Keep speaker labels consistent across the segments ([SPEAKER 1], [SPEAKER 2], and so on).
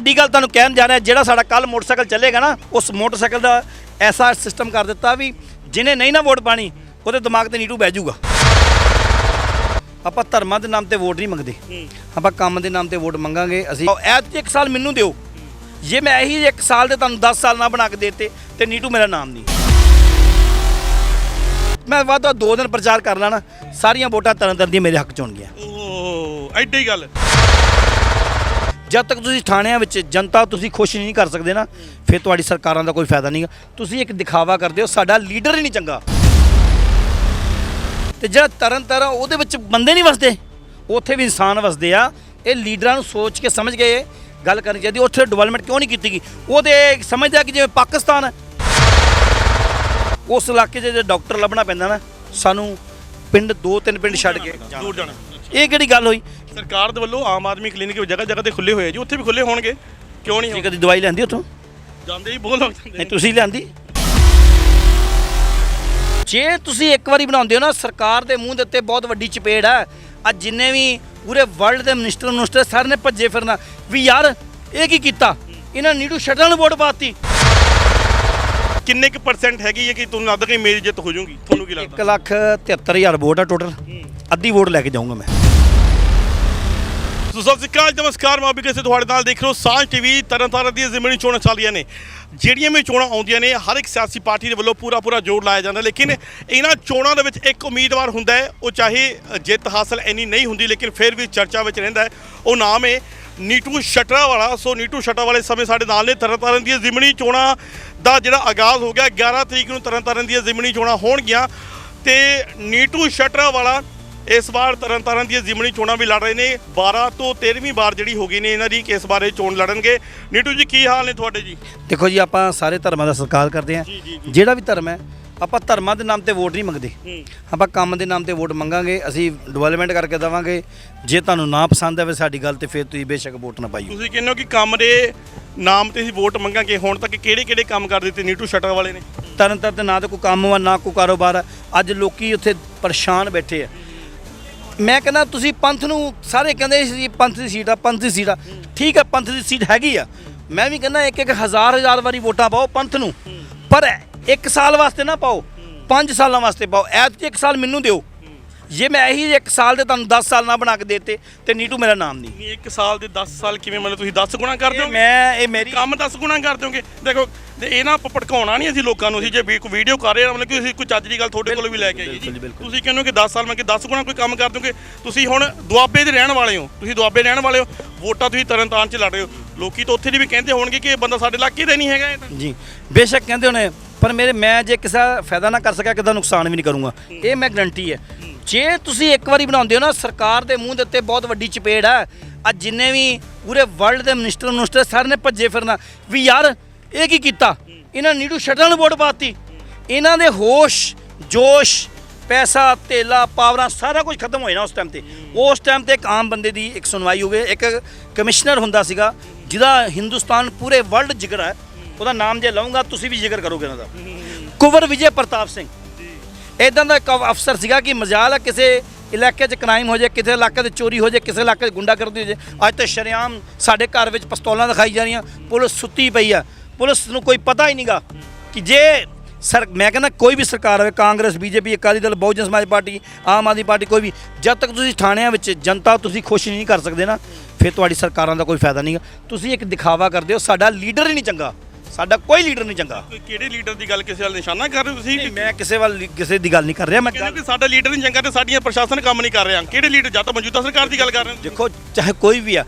[SPEAKER 1] ਵੱਡੀ ਗੱਲ ਤੁਹਾਨੂੰ ਕਹਿਣ ਜਾ ਰਿਹਾ, ਜਿਹੜਾ ਸਾਡਾ ਕੱਲ ਮੋਟਰਸਾਈਕਲ ਚੱਲੇਗਾ ਨਾ, ਉਸ ਮੋਟਰਸਾਈਕਲ ਦਾ ਐਸਾ ਸਿਸਟਮ ਕਰ ਦਿੱਤਾ ਵੀ ਜਿਹਨੇ ਨਹੀਂ ਨਾ ਵੋਟ ਪਾਣੀ, ਉਹਦੇ ਦਿਮਾਗ ਤੇ ਨੀਟੂ ਬਹਿ ਜਾਊਗਾ। ਆਪਾਂ ਧਰਮਾਂ ਦੇ ਨਾਮ ਤੇ ਵੋਟ ਨਹੀਂ ਮੰਗਦੇ। ਆਪਾਂ ਕੰਮ ਦੇ ਨਾਮ ਤੇ ਵੋਟ ਮੰਗਾਂਗੇ, ਅਸੀਂ ਐਤ ਇੱਕ ਸਾਲ ਮੈਨੂੰ ਦਿਓ। ਜੇ ਮੈਂ ਇਹੀ ਇੱਕ ਸਾਲ ਦੇ ਤੁਹਾਨੂੰ 10 ਸਾਲ ਨਾ ਬਣਾ ਕੇ ਦੇਤੇ, ਤੇ ਨੀਟੂ ਮੇਰਾ ਨਾਮ ਨਹੀਂ। ਮੈਂ ਵੱਧ ਤੋਂ ਦੋ ਦਿਨ ਪ੍ਰਚਾਰ ਕਰ ਲੈਣਾ, ਸਾਰੀਆਂ ਵੋਟਾਂ ਤਰਨ ਤਰਨ ਦੀਆਂ ਮੇਰੇ ਹੱਕ ਚ ਹੋਣਗੀਆਂ।
[SPEAKER 2] ਓ ਐਡੀ ਗੱਲ।
[SPEAKER 1] ਜਦ ਤੱਕ ਤੁਸੀਂ ਥਾਣਿਆਂ ਵਿੱਚ ਜਨਤਾ ਤੁਸੀਂ ਖੁਸ਼ ਨਹੀਂ ਕਰ ਸਕਦੇ ਨਾ ਫਿਰ ਤੁਹਾਡੀ ਸਰਕਾਰਾਂ ਦਾ ਕੋਈ ਫਾਇਦਾ ਨਹੀਂਗਾ ਤੁਸੀਂ ਇੱਕ ਦਿਖਾਵਾ ਕਰਦੇ ਹੋ ਸਾਡਾ ਲੀਡਰ ਹੀ ਨਹੀਂ ਚੰਗਾ। ਤੇ ਜਿਹੜਾ ਤਰਨ ਤਾਰਨ ਉਹਦੇ ਵਿੱਚ ਬੰਦੇ ਨਹੀਂ ਵਸਦੇ। ਉੱਥੇ ਵੀ ਇਨਸਾਨ ਵਸਦੇ ਆ। ਇਹ ਲੀਡਰਾਂ ਨੂੰ ਸੋਚ ਕੇ ਸਮਝ ਕੇ ਗੱਲ ਕਰਨੀ ਚਾਹੀਦੀ ਉੱਥੇ ਡਿਵੈਲਪਮੈਂਟ ਕਿਉਂ ਨਹੀਂ ਕੀਤੀ ਗਈ? ਉਹਦੇ ਸਮਝਦਾ ਕਿ ਜਿਵੇਂ ਪਾਕਿਸਤਾਨ ਹੈ ਉਸ ਇਲਾਕੇ 'ਚ ਜੇ ਡਾਕਟਰ ਲੱਭਣਾ ਪੈਂਦਾ ਨਾ ਸਾਨੂੰ ਪਿੰਡ ਦੋ ਤਿੰਨ ਪਿੰਡ ਛੱਡ ਕੇ।
[SPEAKER 2] ਦੂਰ ਜਾਣਾ।
[SPEAKER 1] ਇਹ ਕਿਹੜੀ ਗੱਲ ਹੋਈ?
[SPEAKER 2] ਸਰਕਾਰ ਦੇ ਵੱਲੋਂ ਆਮ ਆਦਮੀ ਕਲੀਨਿਕ ਜਗ੍ਹਾ ਜਗ੍ਹਾ ਤੇ ਖੁੱਲੇ ਹੋਏ ਆ ਜੀ ਉੱਥੇ ਵੀ ਖੁੱਲੇ ਹੋਣਗੇ। ਕਿਉਂ ਨਹੀਂ
[SPEAKER 1] ਤੁਸੀਂ ਕਦੀ ਦਵਾਈ ਲੈਂਦੀ ਉੱਥੋਂ?
[SPEAKER 2] ਜਾਂਦੇ ਹੀ ਬਹੁਤ ਲੋਕ ਜਾਂਦੇ
[SPEAKER 1] ਨਹੀਂ ਤੁਸੀਂ ਲਿਆਂਦੀ? ਜੇ ਤੁਸੀਂ ਇੱਕ ਵਾਰੀ ਬਣਾਉਂਦੇ ਹੋ ਨਾ ਸਰਕਾਰ ਦੇ ਮੂੰਹ ਦੇ ਉੱਤੇ ਬਹੁਤ ਵੱਡੀ ਚਪੇੜ ਹੈ ਅੱਜ ਜਿੰਨੇ ਵੀ ਪੂਰੇ ਵਰਲਡ ਦੇ ਮਿਨਿਸਟਰ ਮਿਨਿਸਟਰ ਸਾਰੇ ਨੇ ਭੱਜੇ ਫਿਰਨਾ ਵੀ ਯਾਰ ਇਹ ਕੀ ਕੀਤਾ? ਇਹਨਾਂ ਨੀਡੂ ਸ਼ਟਲ ਨੂੰ ਵੋਟ ਪਾਤੀ।
[SPEAKER 2] ਕਿੰਨੇ ਕੁ ਪਰਸੈਂਟ ਹੈਗੀ ਹੈ ਕਿ ਤੁਹਾਨੂੰ ਲੱਗਦਾ ਕਿ ਮੇਰੀ ਜਿੱਤ ਹੋ ਜਾਊਗੀ? ਤੁਹਾਨੂੰ ਕੀ
[SPEAKER 1] 1
[SPEAKER 2] ਲੱਗਦਾ
[SPEAKER 1] ਲੱਖ 73000 ਵੋਟ ਆ ਟੋਟਲ ਅੱਧੀ ਵੋਟ ਲੈ ਕੇ ਜਾਊਂਗਾ ਮੈਂ।
[SPEAKER 2] ਸੋ ਸਤਿ ਸ਼੍ਰੀ ਅਕਾਲ, ਨਮਸਕਾਰ। ਮੈਂ ਅਭਿਕੇ ਤੁਹਾਡੇ ਨਾਲ ਦੇਖ ਰਹੇ ਹੋ। ਸਾਂਝ ਟੀਵੀ ਤਰਨਤਾਰਨ ਦੀਆਂ ਜ਼ਿਮਨੀ ਚੋਣਾਂ ਚੱਲ ਰਹੀਆਂ ਨੇ। ਜਿਹੜੀਆਂ ਵੀ ਚੋਣਾਂ ਆਉਂਦੀਆਂ ਨੇ, ਹਰ ਇੱਕ ਸਿਆਸੀ ਪਾਰਟੀ ਦੇ ਵੱਲੋਂ ਪੂਰਾ ਪੂਰਾ ਜ਼ੋਰ ਲਾਇਆ ਜਾਂਦਾ। ਲੇਕਿਨ ਇਹਨਾਂ ਚੋਣਾਂ ਦੇ ਵਿੱਚ ਇੱਕ ਉਮੀਦਵਾਰ ਹੁੰਦਾ ਹੈ, ਉਹ ਚਾਹੇ ਜਿੱਤ ਹਾਸਲ ਇੰਨੀ ਨਹੀਂ ਹੁੰਦੀ, ਲੇਕਿਨ ਫਿਰ ਵੀ ਚਰਚਾ ਵਿੱਚ ਰਹਿੰਦਾ ਹੈ। ਉਹ ਨਾਮ ਹੈ ਨੀਟੂ ਸ਼ਟਰਾ ਵਾਲਾ ਸੋ ਨੀਟੂ ਸ਼ਟਰਾ ਵਾਲੇ ਸਮੇਂ ਸਾਡੇ ਨਾਲ ਨੇ। ਤਰਨਤਾਰਨ ਦੀਆਂ ਜ਼ਿਮਨੀ ਚੋਣਾਂ ਦਾ ਜਿਹੜਾ ਆਗਾਜ਼ ਹੋ ਗਿਆ 11 ਤਰੀਕ ਨੂੰ ਤਰਨਤਾਰਨ ਦੀਆਂ ਜ਼ਿਮਨੀ ਚੋਣਾਂ ਹੋਣਗੀਆਂ। ਤੇ ਨੀਟੂ ਸ਼ਟਰਾ ਵਾਲਾ ਇਸ ਵਾਰ ਤਰਨਤਾਰਨ ਦੀਆਂ ਜ਼ਿਮਨੀ ਚੋਣਾਂ ਵੀ ਲੜ ਰਹੇ ਨੇ। 12 ਤੋਂ 13ਵੀਂ ਵਾਰ ਜਿਹੜੀ ਹੋ ਗਈ ਨੇ ਇਹਨਾਂ ਦੀ ਕਿ ਇਸ ਬਾਰੇ ਚੋਣ ਲੜਨਗੇ। ਨੀਟੂ ਜੀ ਕੀ ਹਾਲ ਨੇ ਤੁਹਾਡੇ ਜੀ?
[SPEAKER 1] ਦੇਖੋ ਜੀ ਆਪਾਂ ਸਾਰੇ ਧਰਮਾਂ ਦਾ ਸਤਿਕਾਰ ਕਰਦੇ ਹਾਂ। ਜਿਹੜਾ ਵੀ ਧਰਮ ਹੈ ਆਪਾਂ ਧਰਮਾਂ ਦੇ ਨਾਮ ਤੇ ਵੋਟ ਨਹੀਂ ਮੰਗਦੇ। ਆਪਾਂ ਕੰਮ ਦੇ ਨਾਮ ਤੇ ਵੋਟ ਮੰਗਾਂਗੇ ਅਸੀਂ ਡਿਵੈਲਪਮੈਂਟ ਕਰਕੇ ਦੇਵਾਂਗੇ। ਜੇ ਤੁਹਾਨੂੰ ਨਾ ਪਸੰਦ ਆਵੇ ਸਾਡੀ ਗੱਲ ਤੇ ਫਿਰ ਤੁਸੀਂ ਬੇਸ਼ੱਕ ਵੋਟ ਨਾ ਪਾਈਓ।
[SPEAKER 2] ਤੁਸੀਂ ਕਹਿੰਦੇ ਹੋ ਕਿ ਕੰਮ ਦੇ ਨਾਮ ਤੇ ਹੀ ਵੋਟ ਮੰਗਾਂਗੇ। ਹੁਣ ਤੱਕ ਕਿਹੜੇ ਕਿਹੜੇ ਕੰਮ ਕਰ ਦਿੱਤੇ ਨੀਟੂ ਸ਼ਟਰ ਵਾਲੇ ਨੇ?
[SPEAKER 1] ਤਰਨ ਤਾਰਨ ਤੇ ਨਾ ਤਾਂ ਕੋਈ ਕੰਮ ਵਾ ਨਾ ਕੋਈ ਕਾਰੋਬਾਰ। ਅੱਜ ਲੋਕੀ ਉੱਥੇ ਪਰੇਸ਼ਾਨ ਬੈਠੇ ਆ। ਮੈਂ ਕਹਿੰਦਾ ਤੁਸੀਂ ਪੰਥ ਨੂੰ ਸਾਰੇ ਕਹਿੰਦੇ ਸੀ ਪੰਥ ਦੀ ਸੀਟ ਆ ਪੰਥ ਦੀ ਸੀਟ ਆ। ਠੀਕ ਆ ਪੰਥ ਦੀ ਸੀਟ ਹੈਗੀ ਆ। ਮੈਂ ਵੀ ਕਹਿੰਦਾ ਇੱਕ ਇੱਕ ਹਜ਼ਾਰ ਹਜ਼ਾਰ ਵਾਰੀ ਵੋਟਾਂ ਪਾਓ ਪੰਥ ਨੂੰ। ਪਰ ਇੱਕ ਸਾਲ ਵਾਸਤੇ ਨਾ ਪਾਓ। ਪੰਜ ਸਾਲਾਂ ਵਾਸਤੇ ਪਾਓ। ਐਤ ਇੱਕ ਸਾਲ ਮੈਨੂੰ ਦਿਓ। ਜੇ ਮੈਂ ਇਹੀ ਇੱਕ ਸਾਲ ਦੇ ਤੁਹਾਨੂੰ 10 ਸਾਲ ਨਾ ਬਣਾ ਕੇ ਦੇਤੇ ਤੇ ਨੀਟੂ ਮੇਰਾ ਨਾਮ ਨਹੀਂ।
[SPEAKER 2] ਨਹੀਂ ਇੱਕ ਸਾਲ ਦੇ 10 ਸਾਲ ਕਿਵੇਂ ਮਤਲਬ ਤੁਸੀਂ 10 ਗੁਣਾ ਕਰ ਦਿਓਗੇ?
[SPEAKER 1] ਮੈਂ ਇਹ ਮੇਰੀ
[SPEAKER 2] ਕੰਮ 10 ਗੁਣਾ ਕਰ ਦਿਓਗੇ? ਦੇਖੋ ਤੇ ਇਹ ਨਾ ਆਪਾਂ ਭੜਕਾਉਣਾ ਨਹੀਂ ਅਸੀਂ ਲੋਕਾਂ ਨੂੰ ਅਸੀਂ ਜੇ ਵੀ ਕੋਈ ਵੀਡੀਓ ਕਰ ਰਹੇ ਹਾਂ ਮਤਲਬ ਕਿ ਅਸੀਂ ਕੋਈ ਚੱਜ ਦੀ ਗੱਲ ਤੁਹਾਡੇ ਕੋਲ ਵੀ ਲੈ ਕੇ ਆਈਏ ਜੀ। ਤੁਸੀਂ ਕਹਿੰਦੇ ਹੋ ਕਿ 10 ਸਾਲ ਮੈਂ ਕਿ 10 ਗੁਣਾ ਕੋਈ ਕੰਮ ਕਰ ਦੋਗੇ ਤੁਸੀਂ ਹੁਣ ਦੁਆਬੇ ਦੇ ਰਹਿਣ ਵਾਲੇ ਹੋ। ਤੁਸੀਂ ਦੁਆਬੇ ਰਹਿਣ ਵਾਲੇ ਹੋ। ਵੋਟਾਂ ਤੁਸੀਂ ਤਰਨਤਾਰਨ ਚ ਲੜ ਰਹੇ ਹੋ। ਲੋਕੀ ਤਾਂ ਉੱਥੇ ਦੀ ਵੀ ਕਹਿੰਦੇ ਹੋਣਗੇ ਕਿ ਇਹ ਬੰਦਾ ਸਾਡੇ ਇਲਾਕੇ ਦਾ ਨਹੀਂ ਹੈਗਾ ਇਹ ਤਾਂ।
[SPEAKER 1] ਜੀ ਬੇਸ਼ੱਕ ਕਹਿੰਦੇ ਹੋਣੇ ਪਰ ਮੇਰੇ ਮੈਂ ਜੇ ਕਿਸੇ ਦਾ ਫਾਇਦਾ ਨਾ ਕਰ ਸਕਿਆ ਕਿਸੇ ਦਾ ਨੁਕਸਾਨ ਵੀ ਨਹੀਂ ਕਰੂੰਗਾ। ਇਹ ਮੈਂ ਗਰੰਟੀ ਹੈ। ਜੇ ਤੁਸੀਂ ਇੱਕ ਵਾਰੀ ਬਣਾਉਂਦੇ ਹੋ ਨਾ, ਸਰਕਾਰ ਦੇ ਮੂੰਹ ਦੇ ਉੱਤੇ ਬਹੁਤ ਵੱਡੀ ਚਪੇੜ ਹੈ। ਅੱਜ ਜਿੰਨੇ ਵੀ ਪੂਰੇ ਵਰਲਡ ਦੇ ਮਿਨਿਸਟਰ ਮਿਨਿਸਟਰ ਸਾਰੇ ਨੇ ਭੱਜੇ ਫਿਰਨਾ। ਵੀ ਯਾਰ, ਇਹ ਕੀ ਕੀਤਾ? ਇਹਨਾਂ ਨੀਡੂ ਸ਼ਟਲ ਨੂੰ ਵੋਟ ਪਾਤੀ। ਇਹਨਾਂ ਦੇ ਹੋਸ਼, ਜੋਸ਼, ਪੈਸਾ, ਧੇਲਾ, ਪਾਵਰਾਂ ਸਾਰਾ ਕੁਝ ਖਤਮ ਹੋਇਆ ਨਾ ਉਸ ਟਾਈਮ ਤੇ। ਉਸ ਟਾਈਮ ਤੇ ਇੱਕ ਆਮ ਬੰਦੇ ਦੀ ਇੱਕ ਸੁਣਵਾਈ ਹੋਵੇ ਇੱਕ ਕਮਿਸ਼ਨਰ ਹੁੰਦਾ ਸੀਗਾ, ਜਿਹਦਾ ਹਿੰਦੁਸਤਾਨ ਪੂਰੇ ਵਰਲਡ ਜਿਗਰ ਹੈ। ਉਹਦਾ ਨਾਮ ਜੇ ਲਵਾਂਗਾ ਤੁਸੀਂ ਵੀ ਜ਼ਿਕਰ ਕਰੋਗੇ ਉਹਨਾਂ ਦਾ। ਕੁਵਰ ਵਿਜੇ ਪ੍ਰਤਾਪ ਸਿੰਘ। ਇਦਾਂ ਦਾ ਇੱਕ ਅਫਸਰ ਸੀਗਾ ਕਿ ਮਜਾਲ ਆ, ਕਿਸੇ ਇਲਾਕੇ 'ਚ ਕ੍ਰਾਈਮ ਹੋ ਜਾਏ ਕਿਸੇ ਇਲਾਕੇ 'ਤੇ ਚੋਰੀ ਹੋ ਜਾਏ ਕਿਸੇ ਇਲਾਕੇ 'ਚ ਗੁੰਡਾਗਰਦੀ ਹੋ ਜਾਏ ਅੱਜ ਤਾਂ ਸ਼ਰੇਆਮ ਸਾਡੇ ਘਰ ਵਿੱਚ ਪਿਸਤੌਲਾਂ ਦਿਖਾਈ ਜਾ ਰਹੀਆਂ, ਪੁਲਿਸ ਸੁੱਤੀ ਪਈ ਆ। ਪੁਲਿਸ ਨੂੰ ਕੋਈ ਪਤਾ ਹੀ ਨਹੀਂਗਾ ਕਿ ਜੇ ਸਰ, ਮੈਂ ਕਹਿੰਦਾ ਕੋਈ ਵੀ ਸਰਕਾਰ ਹੋਵੇ, Congress, BJP, Akali Dal, Bahujan Samaj party, Aam Aadmi party, ਕੋਈ ਵੀ, ਜਦ ਤੱਕ ਤੁਸੀਂ ਥਾਣਿਆਂ ਵਿੱਚ ਜਨਤਾ ਤੁਸੀਂ ਖੁਸ਼ ਨਹੀਂ ਕਰ ਸਕਦੇ ਨਾ, ਫਿਰ ਤੁਹਾਡੀ ਸਰਕਾਰਾਂ ਦਾ ਕੋਈ ਫਾਇਦਾ ਨਹੀਂਗਾ। ਤੁਸੀਂ ਇੱਕ ਦਿਖਾਵਾ ਕਰਦੇ ਹੋ, ਸਾਡਾ ਲੀਡਰ ਹੀ ਨਹੀਂ ਚੰਗਾ। ਸਾਡਾ ਕੋਈ ਲੀਡਰ ਨਹੀਂ ਚੰਗਾ।
[SPEAKER 2] ਕੋਈ ਕਿਹੜੇ ਲੀਡਰ ਦੀ ਗੱਲ ਕਿਸੇ ਵੱਲ ਨਿਸ਼ਾਨਾ ਕਰ ਰਹੇ ਹੋ ਤੁਸੀਂ?
[SPEAKER 1] ਨਹੀਂ, ਮੈਂ ਕਿਸੇ ਵੱਲ ਕਿਸੇ ਦੀ ਗੱਲ ਨਹੀਂ ਕਰ ਰਿਹਾ ਮੈਂ
[SPEAKER 2] ਕਹਿੰਦੇ
[SPEAKER 1] ਗੱਲ
[SPEAKER 2] ਕਿ ਸਾਡਾ ਲੀਡਰ ਨਹੀਂ ਚੰਗਾ ਤੇ ਸਾਡੀਆਂ ਪ੍ਰਸ਼ਾਸਨ ਕੰਮ ਨਹੀਂ ਕਰ ਰਿਹਾ। ਕਿਹੜੇ ਲੀਡਰ ਜਾਂ ਤਾਂ ਮੌਜੂਦਾ ਸਰਕਾਰ ਦੀ ਗੱਲ ਕਰ ਰਹੇ ਹੋ
[SPEAKER 1] ਦੇਖੋ ਚਾਹੇ ਕੋਈ ਵੀ ਆ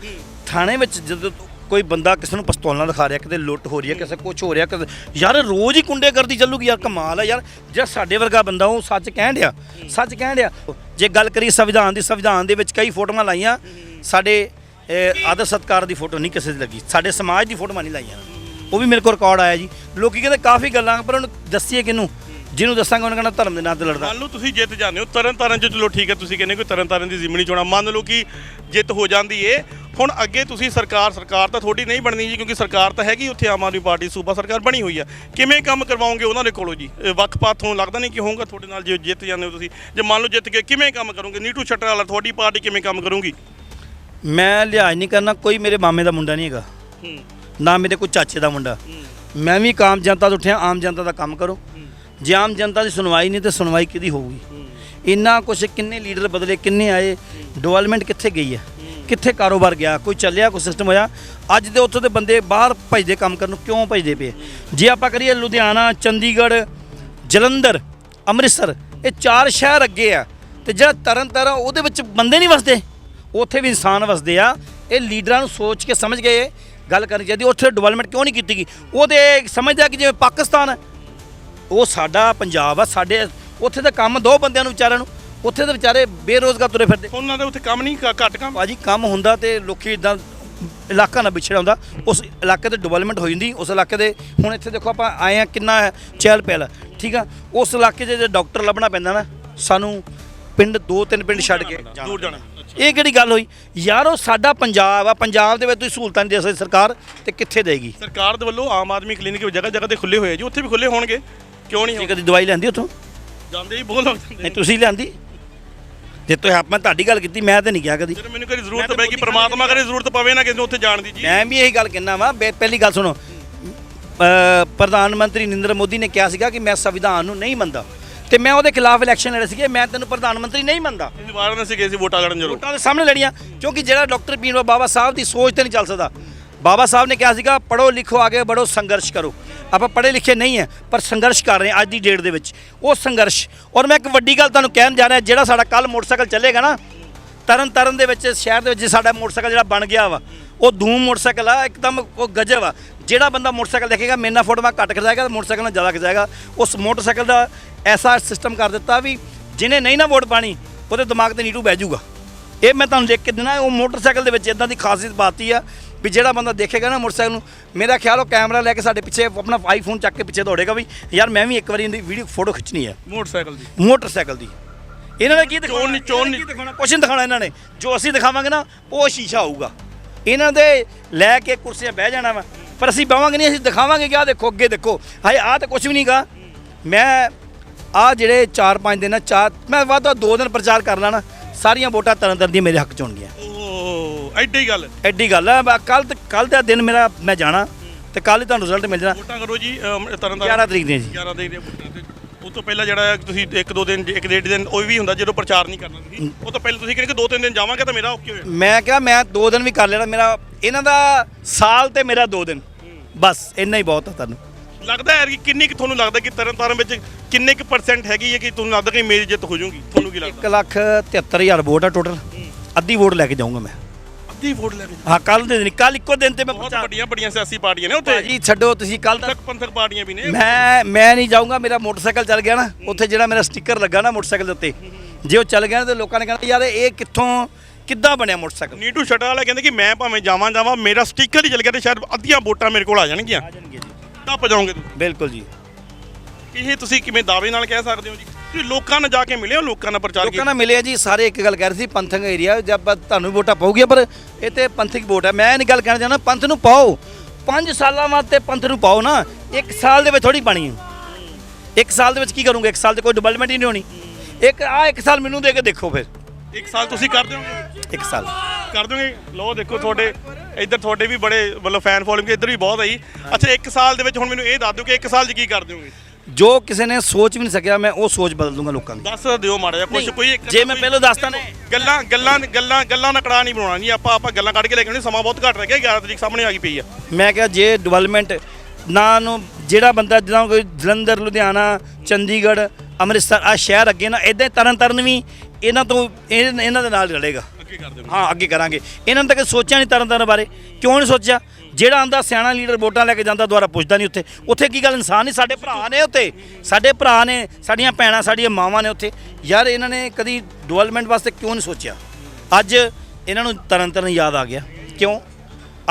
[SPEAKER 1] ਥਾਣੇ ਵਿੱਚ ਜਦੋਂ ਕੋਈ ਬੰਦਾ ਕਿਸੇ ਨੂੰ ਪਿਸਤੌਲਾਂ ਦਿਖਾ ਰਿਹਾ ਕਿਤੇ ਲੁੱਟ ਹੋ ਰਹੀ ਹੈ ਕਿਸੇ ਕੁਝ ਹੋ ਰਿਹਾ ਕਿਤੇ ਯਾਰ ਰੋਜ਼ ਹੀ ਕੁੰਡੇ ਕਰਦੀ ਚੱਲੂਗੀ ਯਾਰ ਕਮਾਲ ਹੈ ਯਾਰ। ਜਿਹੜਾ ਸਾਡੇ ਵਰਗਾ ਬੰਦਾ ਉਹ ਸੱਚ ਕਹਿਣ ਡਿਆ ਸੱਚ ਕਹਿਣ ਡਿਆ। ਜੇ ਗੱਲ ਕਰੀ ਸੰਵਿਧਾਨ ਦੀ ਸੰਵਿਧਾਨ ਦੇ ਵਿੱਚ ਕਈ ਫੋਟੋਆਂ ਲਾਈਆਂ ਸਾਡੇ ਆਦਰ ਸਤਕਾਰ ਦੀ ਫੋਟੋ ਨਹੀਂ ਕਿਸੇ ਦੀ ਲੱਗੀ ਸਾਡੇ ਸਮਾਜ ਦੀ ਫੋਟੋਆਂ ਨਹੀਂ ਲਾਈਆਂ। ਉਹ ਵੀ ਮੇਰੇ ਕੋਲ ਰਿਕਾਰਡ ਆਇਆ ਜੀ। ਲੋਕੀ ਕਹਿੰਦੇ ਕਾਫੀ ਗੱਲਾਂ ਪਰ ਉਹਨੂੰ ਦੱਸੀਏ ਕਿਹਨੂੰ? ਜਿਹਨੂੰ ਦੱਸਾਂਗਾ ਉਹਨੇ ਕਹਿਣਾ ਧਰਮ ਦੇ ਨਾਂ ਤੇ ਲੜਦਾ।
[SPEAKER 2] ਮੰਨ ਲਓ ਤੁਸੀਂ ਜਿੱਤ ਜਾਂਦੇ ਹੋ ਤਰਨ ਤਾਰਨ ਚ ਚਲੋ ਠੀਕ ਹੈ ਤੁਸੀਂ ਕਹਿੰਦੇ ਕੋਈ ਤਰਨ ਤਾਰਨ ਦੀ ਜ਼ਿਮਨੀ ਚੋਣਾਂ ਮੰਨ ਲਓ ਕਿ ਜਿੱਤ ਹੋ ਜਾਂਦੀ ਏ। ਹੁਣ ਅੱਗੇ ਤੁਸੀਂ ਸਰਕਾਰ ਸਰਕਾਰ ਤਾਂ ਤੁਹਾਡੀ ਨਹੀਂ ਬਣਨੀ ਜੀ ਕਿਉਂਕਿ ਸਰਕਾਰ ਤਾਂ ਹੈਗੀ ਉੱਥੇ ਆਮ ਆਦਮੀ ਪਾਰਟੀ ਸੂਬਾ ਸਰਕਾਰ ਬਣੀ ਹੋਈ ਆ। ਕਿਵੇਂ ਕੰਮ ਕਰਵਾਓਗੇ ਉਹਨਾਂ ਦੇ ਕੋਲੋਂ ਜੀ? ਇਹ ਵੱਖ ਪਾਤ ਤੁਹਾਨੂੰ ਲੱਗਦਾ ਨਹੀਂ ਕਿ ਹੋਊਗਾ ਤੁਹਾਡੇ ਨਾਲ ਜੇ ਜਿੱਤ ਜਾਂਦੇ ਹੋ ਤੁਸੀਂ। ਜੇ ਮੰਨ ਲਓ ਜਿੱਤ ਗਏ ਕਿਵੇਂ ਕੰਮ ਕਰੋਗੇ? ਨੀਟੂ ਛੱਟਰ ਵਾਲਾ ਤੁਹਾਡੀ ਪਾਰਟੀ ਕਿਵੇਂ ਕੰਮ ਕਰੂਗੀ?
[SPEAKER 1] ਮੈਂ ਲਿਹਾਜ਼ ਨਹੀਂ ਕਰਨਾ ਕੋਈ ਮੇਰੇ ਮਾਮੇ ਦਾ ਮੁੰਡਾ ਨਹੀਂ ਹੈਗਾ। ਨਾ ਮੇਰੇ ਕੋਈ ਚਾਚੇ ਦਾ ਮੁੰਡਾ। ਮੈਂ ਵੀ ਇੱਕ ਆਮ ਜਨਤਾ ਤੋਂ ਉੱਠਿਆ, ਆਮ ਜਨਤਾ ਦਾ ਕੰਮ ਕਰੋ। ਜੇ ਆਮ ਜਨਤਾ ਦੀ ਸੁਣਵਾਈ ਨਹੀਂ, ਤੇ ਸੁਣਵਾਈ ਕਿਹਦੀ ਹੋਊਗੀ? ਇੰਨਾ ਕੁਛ ਕਿੰਨੇ ਲੀਡਰ ਬਦਲੇ, ਕਿੰਨੇ ਆਏ ਡਿਵੈਲਪਮੈਂਟ ਕਿੱਥੇ ਗਈ ਹੈ? ਕਿੱਥੇ ਕਾਰੋਬਾਰ ਗਿਆ? ਕੋਈ ਚੱਲਿਆ, ਕੋਈ ਸਿਸਟਮ ਹੋਇਆ? ਅੱਜ ਦੇ ਉੱਥੋਂ ਦੇ ਬੰਦੇ ਬਾਹਰ ਭਜਦੇ ਕੰਮ ਕਰਨ ਨੂੰ ਕਿਉਂ ਭਜਦੇ ਪਏ? ਜੇ ਆਪਾਂ ਕਰੀਏ ਲੁਧਿਆਣਾ, ਚੰਡੀਗੜ੍ਹ, ਜਲੰਧਰ, ਅੰਮ੍ਰਿਤਸਰ, ਇਹ ਚਾਰ ਸ਼ਹਿਰ ਅੱਗੇ ਆ। ਤੇ ਜਿਹੜਾ ਤਰਨ ਤਾਰਨ ਉਹਦੇ ਵਿੱਚ ਬੰਦੇ ਨਹੀਂ ਵਸਦੇ। ਉੱਥੇ ਵੀ ਇਨਸਾਨ ਵਸਦੇ ਆ। ਇਹ ਲੀਡਰਾਂ ਨੂੰ ਸੋਚ ਕੇ ਸਮਝ ਗਏ। ਗੱਲ ਕਰਨੀ ਚਾਹੀਦੀ ਉੱਥੇ ਡਿਵੈਲਪਮੈਂਟ ਕਿਉਂ ਨਹੀਂ ਕੀਤੀ ਗਈ? ਉਹਦੇ ਸਮਝਦਾ ਕਿ ਜਿਵੇਂ ਪਾਕਿਸਤਾਨ ਹੈ ਉਹ ਸਾਡਾ ਪੰਜਾਬ ਆ ਸਾਡੇ ਉੱਥੇ ਤਾਂ ਕੰਮ ਦੋ ਬੰਦਿਆਂ ਨੂੰ ਵਿਚਾਰਿਆਂ ਨੂੰ ਉੱਥੇ ਤਾਂ ਵਿਚਾਰੇ ਬੇਰੋਜ਼ਗਾਰ ਤੁਰੇ ਫਿਰਦੇ।
[SPEAKER 2] ਉਹਨਾਂ ਦੇ ਉੱਥੇ ਕੰਮ ਨਹੀਂ ਘੱਟ ਕੰਮ?
[SPEAKER 1] ਭਾਜੀ ਕੰਮ ਹੁੰਦਾ ਤੇ ਲੋਕੀ ਇਦਾਂ ਇਲਾਕਾ ਨਾ ਵਿਛੜਿਆ ਹੁੰਦਾ ਉਸ ਇਲਾਕੇ ਤੇ ਡਿਵੈਲਪਮੈਂਟ ਹੋ ਜਾਂਦੀ ਉਸ ਇਲਾਕੇ ਦੇ ਹੁਣ ਇੱਥੇ ਦੇਖੋ ਆਪਾਂ ਆਏ ਆ ਕਿੰਨਾ ਚਹਿਲ ਪਹਿਲ ਠੀਕ ਆ? ਉਸ ਇਲਾਕੇ 'ਚ ਜੇ ਡਾਕਟਰ ਲੱਭਣਾ ਪੈਂਦਾ ਨਾ ਸਾਨੂੰ ਪਿੰਡ ਦੋ ਤਿੰਨ ਪਿੰਡ ਛੱਡ ਕੇ
[SPEAKER 2] ਦੂਰ ਜਾਣਾ।
[SPEAKER 1] ਇਹ ਕਿਹੜੀ ਗੱਲ ਹੋਈ? ਯਾਰ ਉਹ ਸਾਡਾ ਪੰਜਾਬ ਆ ਪੰਜਾਬ ਦੇ ਵਿੱਚ ਤੁਸੀਂ ਸਹੂਲਤਾਂ ਨਹੀਂ ਦੇ ਸਕਦੀ ਸਰਕਾਰ ਤੇ ਕਿੱਥੇ ਦੇਗੀ?
[SPEAKER 2] ਸਰਕਾਰ ਦੇ ਵੱਲੋਂ ਆਮ ਆਦਮੀ ਕਲੀਨਿਕ ਜਗ੍ਹਾ ਜਗ੍ਹਾ ਤੇ ਖੁੱਲੇ ਹੋਏ ਆ ਜੀ ਉੱਥੇ ਵੀ ਖੁੱਲੇ ਹੋਣਗੇ। ਕਿਉਂ ਨਹੀਂ
[SPEAKER 1] ਕਦੀ ਦਵਾਈ ਲੈਂਦੀ ਉੱਥੋਂ?
[SPEAKER 2] ਜਾਂਦੇ ਹੀ ਬਹੁਤ ਲੋਕ ਜਾਂਦੇ
[SPEAKER 1] ਨਹੀਂ ਤੁਸੀਂ ਲੈਂਦੀ ਜੇ ਤੁਸੀਂ ਆਪ ਮੈਂ ਤੁਹਾਡੀ ਗੱਲ ਕੀਤੀ ਮੈਂ ਤਾਂ ਨਹੀਂ ਕਿਹਾ ਕਦੀ।
[SPEAKER 2] ਜਦੋਂ ਮੈਨੂੰ ਕਦੀ ਜ਼ਰੂਰਤ ਪੈ
[SPEAKER 1] ਮੋਦੀ
[SPEAKER 2] ਪ੍ਰਮਾਤਮਾ ਕਰੇ ਜ਼ਰੂਰਤ ਪਵੇ ਨਾ ਕਿਸੇ ਨੂੰ ਉੱਥੇ ਜਾਣ ਦੀ ਜੀ।
[SPEAKER 1] ਮੈਂ ਵੀ ਇਹੀ ਗੱਲ ਕਹਿਣਾ ਵਾ ਪਹਿਲੀ ਗੱਲ ਸੁਣੋ। ਪ੍ਰਧਾਨ ਮੰਤਰੀ ਨਰਿੰਦਰ ਮੋਦੀ ਨੇ ਕਿਹਾ ਸੀਗਾ ਕਿ ਮੈਂ ਸੰਵਿਧਾਨ ਨੂੰ ਨਹੀਂ ਮੰਨਦਾ। ਤੇ ਮੈਂ ਉਹਦੇ ਖਿਲਾਫ ਇਲੈਕਸ਼ਨ ਲੜੇ ਸੀਗੇ ਮੈਂ ਤੈਨੂੰ ਪ੍ਰਧਾਨ ਮੰਤਰੀ ਨਹੀਂ ਮੰਨਦਾ।
[SPEAKER 2] ਇਸ ਵਾਰ ਨੇ ਗਏ ਸੀ ਵੋਟਾਂ ਲੜਨ ਜ਼ਰੂਰ।
[SPEAKER 1] ਵੋਟਾਂ ਦੇ ਸਾਹਮਣੇ ਲੜੀਆਂ ਕਿਉਂਕਿ ਜਿਹੜਾ ਡਾਕਟਰ ਪੀਰ ਬਾਬਾ ਸਾਹਿਬ ਦੀ ਸੋਚ ਤੇ ਨਹੀਂ ਚੱਲ ਸਕਦਾ। ਬਾਬਾ ਸਾਹਿਬ ਨੇ ਕਿਹਾ ਸੀਗਾ ਪੜੋ ਲਿਖੋ ਆਗੇ ਬੜੋ ਸੰਘਰਸ਼ ਕਰੋ। ਆਪਾਂ ਪੜ੍ਹੇ ਲਿਖੇ ਨਹੀਂ ਹੈ ਪਰ ਸੰਘਰਸ਼ ਕਰ ਰਹੇ ਹਾਂ ਅੱਜ ਦੀ ਡੇਟ ਦੇ ਵਿੱਚ। ਉਹ ਸੰਘਰਸ਼ ਔਰ ਮੈਂ ਇੱਕ ਵੱਡੀ ਗੱਲ ਤੁਹਾਨੂੰ ਕਹਿਣ ਜਾ ਰਿਹਾ ਜਿਹੜਾ ਸਾਡਾ ਕੱਲ ਮੋਟਰਸਾਈਕਲ ਚੱਲੇਗਾ ਨਾ ਤਰਨ ਤਰਨ ਦੇ ਵਿੱਚ ਸ਼ਹਿਰ ਦੇ ਵਿੱਚ ਸਾਡਾ ਮੋਟਰਸਾਈਕਲ ਜਿਹੜਾ ਬਣ ਗਿਆ ਵਾ ਉਹ ਧੂਮ ਮੋਟਰਸਾਈਕਲ ਆ ਇੱਕਦਮ ਉਹ ਗਜਬ ਆ। ਜਿਹੜਾ ਬੰਦਾ ਮੋਟਰਸਾਈਕਲ ਦੇਖੇਗਾ ਮੇਰੇ ਨਾਲ ਫੋਟੋ ਮੈਂ ਘੱਟ ਖਿਚਾਏਗਾ ਮੋਟਰਸਾਈਕਲ ਨਾਲ ਜ਼ਿਆਦਾ ਖਿਚਾਏਗਾ। ਉਸ ਮੋਟਰਸਾਈਕਲ ਦਾ ਐਸਾ ਸਿਸਟਮ ਕਰ ਦਿੱਤਾ ਵੀ ਜਿਹਨੇ ਨਹੀਂ ਨਾ ਵੋਟ ਪਾਣੀ ਉਹਦੇ ਦਿਮਾਗ ਤੇ ਨੀਟੂ ਬਹਿ ਜਾਊਗਾ। ਇਹ ਮੈਂ ਤੁਹਾਨੂੰ ਲਿਖ ਕੇ ਦੇਣਾ ਉਹ ਮੋਟਰਸਾਈਕਲ ਦੇ ਵਿੱਚ ਇਦਾਂ ਦੀ ਖਾਸੀਅਤ ਬਾਤੀ ਆ ਵੀ ਜਿਹੜਾ ਬੰਦਾ ਦੇਖੇਗਾ ਨਾ ਮੋਟਰਸਾਈਕਲ ਨੂੰ ਮੇਰਾ ਖਿਆਲ ਉਹ ਕੈਮਰਾ ਲੈ ਕੇ ਸਾਡੇ ਪਿੱਛੇ ਆਪਣਾ ਆਈਫੋਨ ਚੱਕ ਕੇ ਪਿੱਛੇ ਦੌੜੇਗਾ ਵੀ ਯਾਰ ਮੈਂ ਵੀ ਇੱਕ ਵਾਰੀ ਇਹਦੀ ਵੀਡੀਓ ਫੋਟੋ ਖਿੱਚਣੀ ਹੈ
[SPEAKER 2] ਮੋਟਰਸਾਈਕਲ ਦੀ।
[SPEAKER 1] ਮੋਟਰਸਾਈਕਲ ਦੀ। ਇਹਨਾਂ ਨੇ ਕੀ ਦਿਖਾਉਣਾ?
[SPEAKER 2] ਚੋਣ ਨਹੀਂ- ਚੋਣ ਨਹੀਂ-
[SPEAKER 1] ਦਿਖਾਉਣਾ? ਕੁਛ ਨਹੀਂ ਦਿਖਾਉਣਾ ਇਹਨਾਂ ਨੇ। ਜੋ ਅਸੀਂ ਦਿਖਾਵਾਂਗੇ ਨਾ ਉਹ ਸ਼ੀਸ਼ਾ ਆਊਗਾ। ਇਹਨਾਂ ਦੇ ਲੈ ਕੇ ਕੁਰਸੀਆਂ ਬਹਿ ਜਾਣਾ ਵਾ। ਪਰ ਅਸੀਂ ਬਹਾਂਗੇ ਨਹੀਂ ਅਸੀਂ ਦਿਖਾਵਾਂਗੇ ਕਿ ਆਹ ਦੇਖੋ ਅੱਗੇ ਦੇਖੋ। ਹਾਏ ਆਹ ਤਾਂ ਕੁਝ ਵੀ ਨਹੀਂਗਾ ਮੈਂ ਆਹ ਜਿਹੜੇ 4-5 ਦਿਨ ਆ ਚਾਰ ਮੈਂ ਵਾਦਾ 2 ਦਿਨ ਪ੍ਰਚਾਰ ਕਰ ਲੈਣਾ। ਸਾਰੀਆਂ ਵੋਟਾਂ ਤਰਨ ਤਰਨ ਦੀਆਂ ਮੇਰੇ ਹੱਕ ਚ ਹੋਣਗੀਆਂ।
[SPEAKER 2] ਓ ਐਡੀ ਗੱਲ।
[SPEAKER 1] ਐਡੀ ਗੱਲ ਆ। ਕੱਲ ਕੱਲ ਦਾ ਦਿਨ ਮੇਰਾ ਮੈਂ ਜਾਣਾ ਤੇ ਕੱਲ ਹੀ ਤੁਹਾਨੂੰ ਰਿਜ਼ਲਟ ਮਿਲ ਜਾਣਾ।
[SPEAKER 2] ਵੋਟਾਂ ਕਰੋ ਜੀ ਅਮ, ਤਰਨ
[SPEAKER 1] 11 ਤਰੀਕ ਦੀਆਂ ਜੀ।
[SPEAKER 2] 11 ਦੇ ਵੋਟਾਂ ਉਹ ਤੋਂ ਪਹਿਲਾਂ ਜਿਹੜਾ ਹੈ ਤੁਸੀਂ ਇੱਕ ਦੋ ਦਿਨ ਇੱਕ ਡੇਢ ਦਿਨ ਉਹ ਵੀ ਹੁੰਦਾ ਜਦੋਂ ਪ੍ਰਚਾਰ ਨਹੀਂ ਕਰਨਾ ਤੁਸੀਂ ਉਹ ਤੋਂ ਪਹਿਲਾਂ ਤੁਸੀਂ ਕਹਿੰਦੇ ਕਿ ਦੋ ਤਿੰਨ ਦਿਨ ਜਾਵਾਂਗੇ ਤਾਂ ਮੇਰਾ ਓਕੇ ਹੋਇਆ
[SPEAKER 1] ਮੈਂ ਕਿਹਾ ਮੈਂ 2 ਦਿਨ ਵੀ ਕਰ ਲੈਣਾ ਮੇਰਾ ਇਹਨਾਂ ਦਾ ਸਾਲ ਤੇ ਮੇਰਾ 2 ਦਿਨ। ਬਸ ਇੰਨਾ ਹੀ ਬਹੁਤ ਆ ਤੁਹਾਨੂੰ।
[SPEAKER 2] ਲੱਗਦਾ ਹੈ ਕਿ ਕਿੰਨੀ ਕਿ ਤੁਹਾਨੂੰ ਲੱਗਦਾ ਕਿ ਤਰਨ ਤਾਰਨ ਵਿੱਚ ਕਿੰਨੇ ਕੁ ਪਰਸੈਂਟ ਹੈਗੀ ਹੈ ਕਿ ਤੁਹਾਨੂੰ ਲੱਗਦਾ ਕਿ ਮੇਰੀ ਜਿੱਤ ਹੋ ਜਾਊਗੀ? ਤੁਹਾਨੂੰ ਕੀ
[SPEAKER 1] 1
[SPEAKER 2] ਲੱਗਦਾ
[SPEAKER 1] ਲੱਖ 73000 ਵੋਟ ਆ ਟੋਟਲ ਅੱਧੀ ਵੋਟ ਲੈ ਕੇ ਜਾਊਂਗਾ ਮੈਂ।
[SPEAKER 2] ਅੱਧੀ ਵੋਟ ਲੈ ਕੇ
[SPEAKER 1] ਹਾਂ। ਕੱਲ ਦੇ ਦਿਨ ਕੱਲ ਇੱਕੋ ਦਿਨ ਤੇ ਮੈਂ
[SPEAKER 2] ਬਹੁਤ ਵੱਡੀਆਂ ਵੱਡੀਆਂ ਸਿਆਸੀ ਪਾਰਟੀਆਂ ਨੇ ਉੱਥੇ।
[SPEAKER 1] ਭਾਜੀ ਛੱਡੋ ਤੁਸੀਂ ਕੱਲ ਤੱਕ
[SPEAKER 2] ਪੰਥਕ ਪਾਰਟੀਆਂ ਵੀ ਨੇ।
[SPEAKER 1] ਮੈਂ ਮੈਂ ਨਹੀਂ ਜਾਊਂਗਾ ਮੇਰਾ ਮੋਟਰਸਾਈਕਲ ਚੱਲ ਗਿਆ ਨਾ ਉੱਥੇ ਜਿਹੜਾ ਮੇਰਾ ਸਟicker ਲੱਗਾ ਨਾ ਮੋਟਰਸਾਈਕਲ ਦੇ ਉੱਤੇ। ਜੇ ਉਹ ਚੱਲ ਗਿਆ ਨਾ ਤੇ ਲੋਕਾਂ ਨੇ ਕਹਿਣਾ ਯਾਰ ਇਹ ਕਿੱਥੋਂ ਕਿੱਦਾਂ ਬਣਿਆ ਮੋਟਰਸਾਈਕਲ?
[SPEAKER 2] ਨੀਟੂ ਛਟਾ ਵਾਲੇ ਕਹਿੰਦੇ ਕਿ ਮੈਂ ਭਾਵੇਂ ਜਾਵਾਂ ਜਾਵਾਂ ਮੇਰਾ ਸਟicker ਹੀ ਚੱਲ ਗਿਆ ਤੇ ਸ਼ਾਇਦ ਅੱਧੀਆਂ ਵੋਟਾਂ ਮੇਰੇ ਕੋਲ ਆ ਜਾਣਗੀਆਂ।
[SPEAKER 1] ਜਾਣਗੇ ਜੀ।
[SPEAKER 2] ਟੱਪ ਜਾਓਗੇ ਤੁਸੀਂ।
[SPEAKER 1] ਬਿਲਕੁਲ ਜੀ।
[SPEAKER 2] ਇਹ ਤੁਸੀਂ ਕਿਵੇਂ ਦਾਅਵੇ ਨਾਲ ਕਹਿ ਸਕਦੇ ਹੋ ਜੀ? ਤੁਸੀਂ ਲੋਕਾਂ ਨਾਲ ਜਾ ਕੇ ਮਿਲੇ ਹੋ ਲੋਕਾਂ ਨਾਲ ਪ੍ਰਚਾਰ
[SPEAKER 1] ਲੋਕਾਂ ਨਾਲ ਮਿਲਿਆ ਜੀ ਸਾਰੇ ਇੱਕ ਗੱਲ ਕਹਿ ਰਹੇ ਸੀ ਪੰਥਕ ਏਰੀਆ ਜਦ ਤੁਹਾਨੂੰ ਵੀ ਵੋਟਾਂ ਪਾਉਗੀਆਂ ਪਰ ਇਹ ਤੇ ਪੰਥਕ ਵੋਟ ਹੈ ਮੈਂ ਨਹੀਂ ਗੱਲ ਕਹਿਣਾ ਚਾਹੁੰਦਾ ਪੰਥ ਨੂੰ ਪਾਓ। 5 ਸਾਲਾਂ ਬਾਅਦ ਤੇ ਪੰਥ ਨੂੰ ਪਾਓ ਨਾ ਇੱਕ ਸਾਲ ਦੇ ਵਿੱਚ ਥੋੜੀ ਪਾਣੀ ਹੈ ਇੱਕ ਸਾਲ ਦੇ ਵਿੱਚ ਕੀ ਕਰੂੰਗੇ? ਇੱਕ ਸਾਲ ਤੇ ਕੋਈ ਡਿਵੈਲਪਮੈਂਟ ਹੀ ਨਹੀਂ ਹੋਣੀ। ਇੱਕ ਆ ਇੱਕ ਸਾਲ ਮੈਨੂੰ ਦੇ ਕੇ ਦੇਖੋ ਫਿਰ।
[SPEAKER 2] ਇੱਕ ਸਾਲ ਤੁਸੀਂ ਕਰ ਦਿਓਗੇ?
[SPEAKER 1] ਇੱਕ ਸਾਲ।
[SPEAKER 2] ਕਰ ਦੋਗੇ ਲੋ ਦੇਖੋ ਤੁਹਾਡੇ ਇੱਧਰ ਤੁਹਾਡੇ ਵੀ ਬੜੇ ਮਤਲਬ ਫੈਨ ਫੋਲੋਇੰਗ ਇੱਧਰ ਵੀ ਬਹੁਤ ਆਈ ਅੱਛਾ ਇੱਕ ਸਾਲ ਦੇ ਵਿੱਚ ਹੁਣ ਮੈਨੂੰ ਇਹ ਦੱਸ ਦਿਓ ਕਿ ਇੱਕ ਸਾਲ 'ਚ ਕੀ ਕਰ ਦਿਓਗੇ?
[SPEAKER 1] ਜੋ ਕਿਸੇ ਨੇ ਸੋਚ ਵੀ ਨਹੀਂ ਸਕਿਆ ਮੈਂ ਉਹ ਸੋਚ ਬਦਲ ਦੂੰਗਾ ਲੋਕਾਂ ਦੀ।
[SPEAKER 2] ਦੱਸ ਦਿਓ ਮਾੜਾ ਜਿਹਾ ਕੁਝ
[SPEAKER 1] ਨਹੀਂ,
[SPEAKER 2] ਕੋਈ ਇੱਕ
[SPEAKER 1] ਜੇ ਮੈਂ ਪਹਿਲਾਂ ਦੱਸਤਾ ਨੇ
[SPEAKER 2] ਗੱਲਾਂ ਗੱਲਾਂ ਗੱਲਾਂ ਗੱਲਾਂ ਦਾ ਕੜਾ ਨਹੀਂ ਬਣਾਉਣਾ ਜੀ ਆਪਾਂ ਆਪਾਂ ਗੱਲਾਂ ਕੱਢ ਕੇ ਲੈ ਕੇ ਆਉਣੀ ਸਮਾਂ ਬਹੁਤ ਘੱਟ ਰਹਿ ਗਿਆ 11 ਤਰੀਕ ਸਾਹਮਣੇ ਆ ਗਈ ਪਈ ਆ।
[SPEAKER 1] ਮੈਂ ਕਿਹਾ ਜੇ ਡਿਵੈਲਪਮੈਂਟ ਨਾ ਨੂੰ ਜਿਹੜਾ ਬੰਦਾ ਜਿੱਦਾਂ ਕੋਈ ਜਲੰਧਰ ਲੁਧਿਆਣਾ ਚੰਡੀਗੜ੍ਹ ਅੰਮ੍ਰਿਤਸਰ ਆ ਸ਼ਹਿਰ ਅੱਗੇ ਨਾ ਇਦਾਂ ਤਰਨ ਤਰਨ ਵੀ ਇਹਨਾਂ ਤੋਂ ਇਹ- ਇਹਨਾਂ ਦੇ ਨਾਲ ਲੜੇਗਾ
[SPEAKER 2] ਅੱਗੇ ਕਰ ਦਿਓ
[SPEAKER 1] ਹਾਂ, ਅੱਗੇ ਕਰਾਂਗੇ। ਇਹਨਾਂ ਨੇ ਤਾਂ ਕਦੇ ਸੋਚਿਆ ਨਹੀਂ ਤਰਨ ਤਾਰਨ ਬਾਰੇ? ਕਿਉਂ ਨਹੀਂ ਸੋਚਿਆ? ਜਿਹੜਾ ਆਂਦਾ ਸਿਆਣਾ ਲੀਡਰ ਵੋਟਾਂ ਲੈ ਕੇ ਜਾਂਦਾ ਦੁਆਰਾ ਪੁੱਛਦਾ ਨਹੀਂ ਉੱਥੇ। ਉੱਥੇ ਕੀ ਗੱਲ, ਇਨਸਾਨ ਨਹੀਂ, ਸਾਡੇ ਭਰਾ ਨੇ ਉੱਥੇ। ਸਾਡੇ ਭਰਾ ਨੇ, ਸਾਡੀਆਂ ਭੈਣਾਂ, ਸਾਡੀਆਂ ਮਾਵਾਂ ਨੇ ਉੱਥੇ। ਯਾਰ, ਇਹਨਾਂ ਨੇ ਕਦੀ ਡਿਵੈਲਪਮੈਂਟ ਵਾਸਤੇ ਕਿਉਂ ਨਹੀਂ ਸੋਚਿਆ? ਅੱਜ ਇਹਨਾਂ ਨੂੰ ਤਰਨ ਤਾਰਨ ਯਾਦ ਆ ਗਿਆ। ਕਿਉਂ?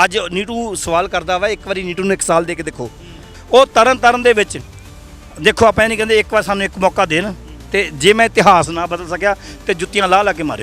[SPEAKER 1] ਅੱਜ ਨੀਟੂ ਸਵਾਲ ਕਰਦਾ ਵਾ, ਇੱਕ ਵਾਰੀ ਨੀਟੂ ਨੂੰ ਇੱਕ ਸਾਲ ਦੇ ਕੇ ਦੇਖੋ। ਉਹ ਤਰਨ ਤਾਰਨ ਦੇ ਵਿੱਚ, ਦੇਖੋ, ਆਪਾਂ ਇਹ ਨਹੀਂ ਕਹਿੰਦੇ ਇੱਕ ਵਾਰ ਸਾਨੂੰ ਇੱਕ ਮੌਕਾ ਦੇਣ ਤੇ ਜੇ ਮੈਂ ਇਤਿਹਾਸ ਨਾ ਬਦਲ ਸਕਿਆ ਤੇ ਜੁੱਤੀਆਂ ਲਾ ਲਾ ਕੇ ਮਾਰਿਓ